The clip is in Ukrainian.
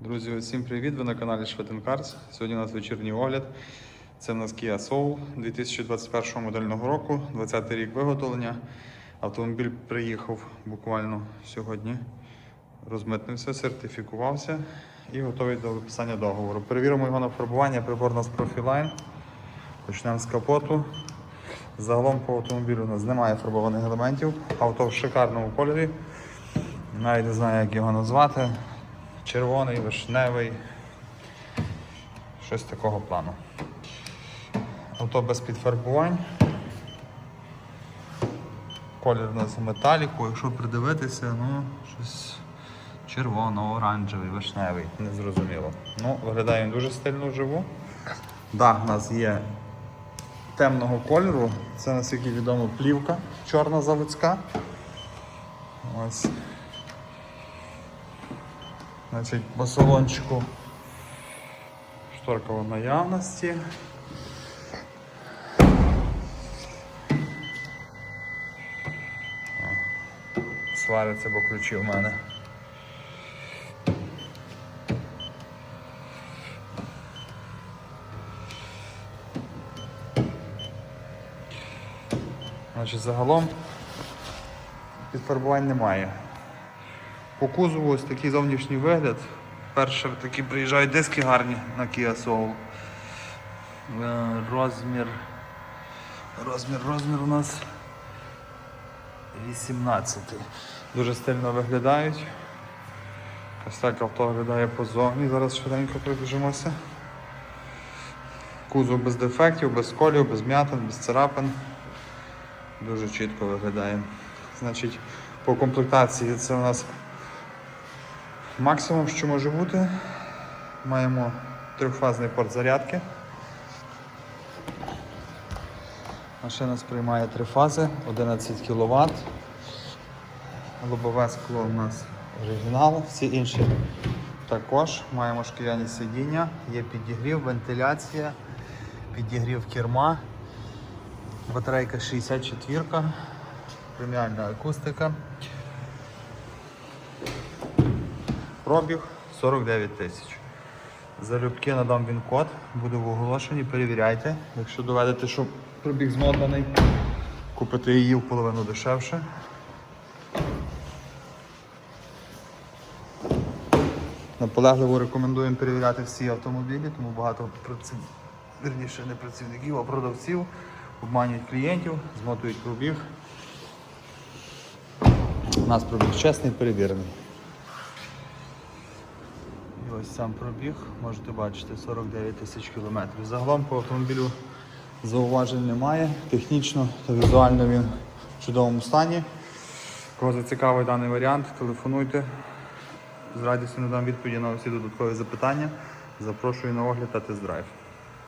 Друзі, всім привіт! Ви на каналі Шведен Cars. Сьогодні у нас вечірній огляд. Це в нас Kia Soul 2021 модельного року, 20 рік виготовлення. Автомобіль приїхав буквально сьогодні, розмитнився, сертифікувався і готовий до виписання договору. Перевіримо його на фарбування, прибор у нас Profiline. Почнемо з капоту. Загалом по автомобілю у нас немає фарбованих елементів. Авто в шикарному кольорі. Навіть не знаю, як його назвати. Червоний, вишневий. Щось такого плану. Авто без підфарбувань. Колір у нас металіку, якщо придивитися, ну, щось червоно-оранжевий, вишневий, незрозуміло. Ну, виглядає він дуже стильно вживу. Дах у нас є темного кольору. Це наскільки відомо плівка чорна заводська. Ось. Значить, по салончику шторка наявності. Сваряться, бо ключі в мене. Значить, загалом підфарбувань немає. По кузову ось такий зовнішній вигляд. Перше такі приїжджають диски гарні на Kia Soul. Е, Розмір. Розмір, розмір у нас 18. Дуже стильно виглядають. Ось так авто виглядає позовні. Зараз швиденько пробіжимося. Кузов без дефектів, без колів, без м'ятин, без царапин. Дуже чітко виглядає. Значить, по комплектації це у нас максимум, що може бути. Маємо трьохфазний порт зарядки. Машина сприймає три фази, 11 кВт. Лобове скло у нас оригінал, всі інші також. Маємо шкіряні сидіння, є підігрів, вентиляція, підігрів керма. Батарейка 64, преміальна акустика. Пробіг 49 тисяч. Залюбки надам він код, буде в оголошенні, перевіряйте. Якщо доведете, що пробіг змотаний, купите її в половину дешевше. Наполегливо рекомендуємо перевіряти всі автомобілі, тому багато праців... вірніше не працівників, а продавців обманюють клієнтів, змотують пробіг. У нас пробіг чесний, перевірений. Ось сам пробіг, можете бачити, 49 тисяч кілометрів. Загалом по автомобілю зауважень немає. Технічно та візуально він в чудовому стані. Кого зацікавить даний варіант, телефонуйте. З радістю надам відповіді на усі додаткові запитання. Запрошую на огляд та тест-драйв.